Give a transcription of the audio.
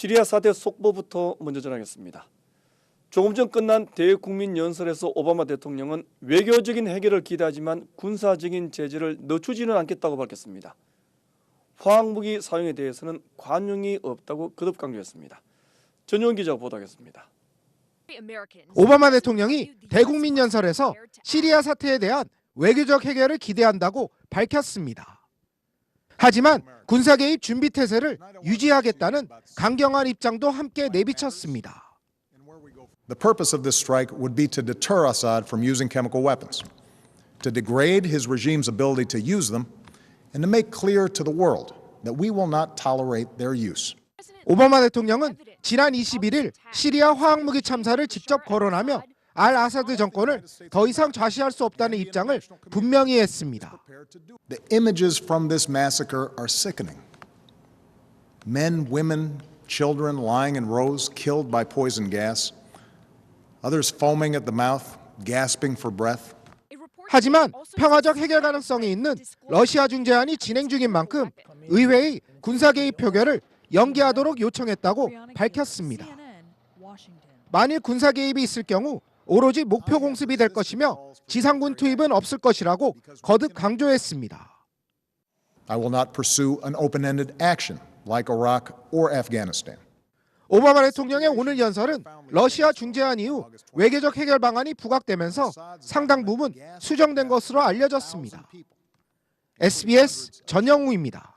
시리아 사태 속보부터 먼저 전하겠습니다. 조금 전 끝난 대국민 연설에서 오바마 대통령은 외교적인 해결을 기대하지만 군사적인 제재를 늦추지는 않겠다고 밝혔습니다. 화학무기 사용에 대해서는 관용이 없다고 거듭 강조했습니다. 전용 기자 보도하겠습니다. 오바마 대통령이 대국민 연설에서 시리아 사태에 대한 외교적 해결을 기대한다고 밝혔습니다. 하지만 군사 개입 준비 태세를 유지하겠다는 강경한 입장도 함께 내비쳤습니다. The purpose of this strike would be to deter Assad from using chemical weapons, to degrade his regime's ability to use them, and to make clear to the world that we will not tolerate their use. 오바마 대통령은 지난 21일 시리아 화학무기 참사를 직접 거론하며 알 아사드 정권을 더 이상 좌시할 수 없다는 입장을 분명히 했습니다. The images from this massacre are sickening. Men, women, children lying in rows, killed by poison gas, others foaming at the mouth, gasping for breath. 하지만 평화적 해결 가능성이 있는 러시아 중재안이 진행 중인 만큼 의회의 군사 개입 표결을 연기하도록 요청했다고 밝혔습니다. 만일 군사 개입이 있을 경우 오로지 목표 공습이 될 것이며 지상군 투입은 없을 것이라고 거듭 강조했습니다. I will not pursue an open ended action like Iraq or Afghanistan. 오바마 대통령의 오늘 연설은 러시아 중재안 이후 외교적 해결 방안이 부각되면서 상당 부분 수정된 것으로 알려졌습니다. SBS 전영우입니다.